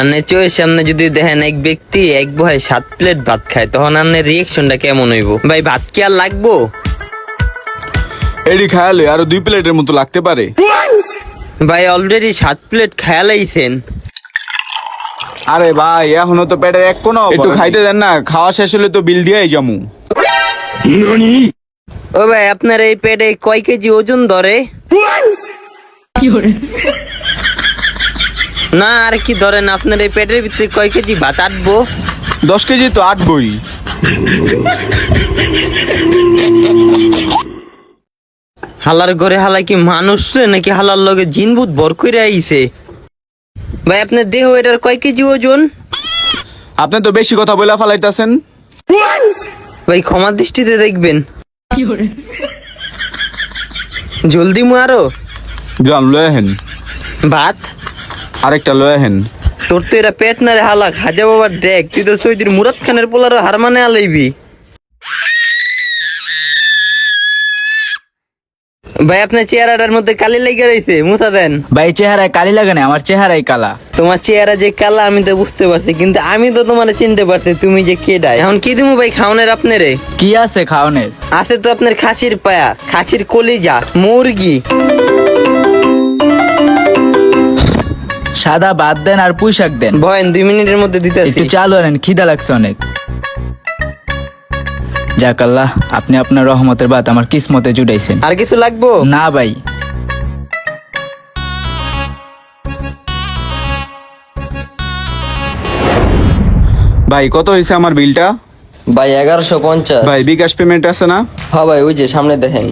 আন্নের চোখের সামনে যদি দেখেন এক ব্যক্তি এক বহে সাত প্লেট ভাত খায় তখন আন্নের রিয়েকশনটা কেমন হইব? ভাই ভাত কি আর লাগবো? এডি খায়ালে আরও দুই প্লেটের মতো লাগতে পারে। ভাই অলরেডি সাত প্লেট খেয়ালাইছেন আরে ভাই এখনও তো পেটের এক কোনো একটু খাইতে দেন না খাওয়া শেষ হলে তো বিল দিয়েই যামু। ও ভাই আপনার এই পেটে কয় কেজি ওজন ধরে? না আর কি ধরেন আপনার এই পেটের ভিতরে কয় কেজি ভাত? আটবো দশ কেজি তো আটবই হালার ঘরে হালা কি মানুষ রে নাকি হালার লগে জিনভূত বর করে আইছে? ভাই আপনার দেহ এটার কয় কেজি ওজন? আপনি তো বেশি কথা বলে ফালাইতেছেন। ভাই ক্ষমা দৃষ্টিতে দেখবেন। জলদি মু আরও। জান লয়ে হেন ভাত? আরেকটা লয়ে হেন তোর তো এরা পেট না রে হালা খাজা বাবার ডেক তুই তো সৈদির মুরাদ খানের পোলারও হার মানে আলাইবি। ভাই আপনার চেহারাটার মধ্যে কালি লেগে রয়েছে মুথা দেন। ভাই চেহারায় কালি লাগে না আমার চেহারাই কালা। তোমার চেহারা যে কালা আমি তো বুঝতে পারছি কিন্তু আমি তো তোমার চিনতে পারছি তুমি যে কেডাই এখন কি দিমু ভাই খাওনের আপনারে? কি আছে খাওয়ানের আছে তো আপনার খাসির পায়া খাসির কলিজা মুরগি। সাদা ভাত দেন আর পুঁই শাক দেন। ভয়েন দুই মিনিটের মধ্যে দিতেছি। একটু চালু আনেন খিদা লাগছে অনেক। যাক আল্লাহ আপনি আপনার রহমতের বাত আমার কিসমতে জুড়াইছেন আর কিছু লাগবো? না ভাই। ভাই কত হয়েছে আমার বিলটা? ভাই এগারোশো পঞ্চাশ। ভাই বিকাশ পেমেন্ট আছে না? হ্যাঁ ভাই ওই যে সামনে দেখেন।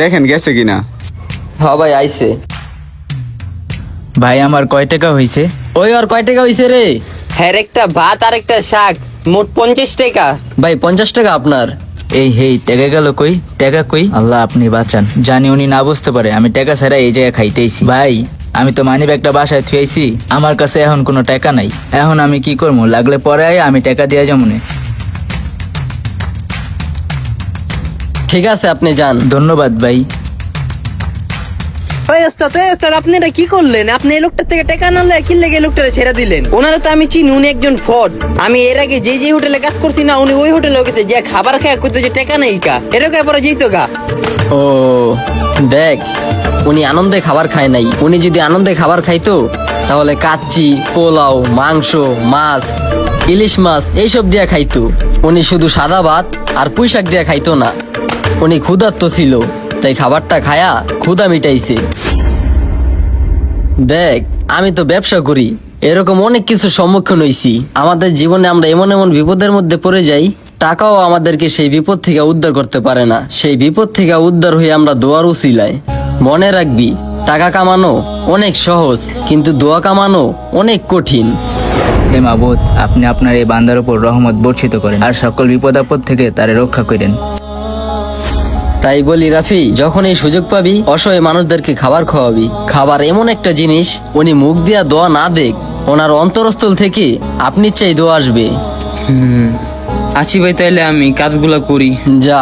দেখেন গেছে কিনা? হ্যাঁ ভাই আইছে। ভাই আমার কয় টাকা হয়েছে ওই আর কয় টাকা হয়েছে রে? হ্যাঁ একটা ভাত আর একটা শাক মোট পঞ্চাশ টাকা। ভাই পঞ্চাশ টাকা আপনার। এই হেই টাকা গেল কই? টাকা কই? আল্লাহ আপনি বাঁচান। জানি উনি না বুঝতে পারে আমি টাকা ছাড়া এই জায়গায় খাইতেইছি। ভাই আমি তো মানি ব্যাগটা বাসায় থুয়েছি আমার কাছে এখন কোনো টাকা নাই। এখন আমি কি করব লাগলে পরে আয় আমি টাকা দিয়ে যাব নে। ঠিক আছে আপনি যান। ধন্যবাদ ভাই। ওস্তাদ আপনি এটা কি করলেন? আপনি এই লোকটার থেকে টাকা না লে কি লেগে এই লোকটারে ছেড়ে দিলেন? ওনারা তো আমি চিনি, উনি একজন ফড আমি এর আগে যে যে হোটেলে কাজ করছি না, উনি ওই হোটেলে গেছে, যে খাবার খায়, কইতো যে কা। এটাকে পরে গা। ও, দেখ, উনি আনন্দে খাবার খায় নাই। উনি যদি আনন্দে খাবার খাইতো, তাহলে কাচ্চি, পোলাও, মাংস, মাছ, ইলিশ মাছ, এইসব দিয়া খাইতো। উনি শুধু সাদা ভাত আর পুঁই শাক দিয়া খাইতো না। উনি ক্ষুধার্ত ছিল, তাই খাবারটা খায়া ক্ষুধা মিটাইছে। দেখ, আমি তো ব্যবসা করি। এরকম অনেক কিছু সম্মুখীন হয়েছি আমাদের জীবনে আমরা এমন এমন বিপদের মধ্যে পড়ে যাই, টাকাও আমাদেরকে সেই বিপদ থেকে উদ্ধার করতে পারে না। সেই বিপদ থেকে উদ্ধার হয়ে আমরা দোয়ার উচিলায় মনে রাখবি, টাকা কামানো অনেক সহজ, কিন্তু দোয়া কামানো অনেক কঠিন। হে মাবুদ, আপনি আপনার এই বান্দার উপর রহমত বর্ষিত করেন, আর সকল বিপদ আপদ থেকে তারে রক্ষা করেন। তাই বলি রাফি যখন এই সুযোগ পাবি অসহায় মানুষদেরকে খাবার খাওয়াবি। খাবার এমন একটা জিনিস উনি মুখ দিয়া দোয়া না দেখ ওনার অন্তরস্থল থেকে আপনি চাই দোয়া আসবে। আসি ভাই তাইলে আমি কাজগুলো করি। যা।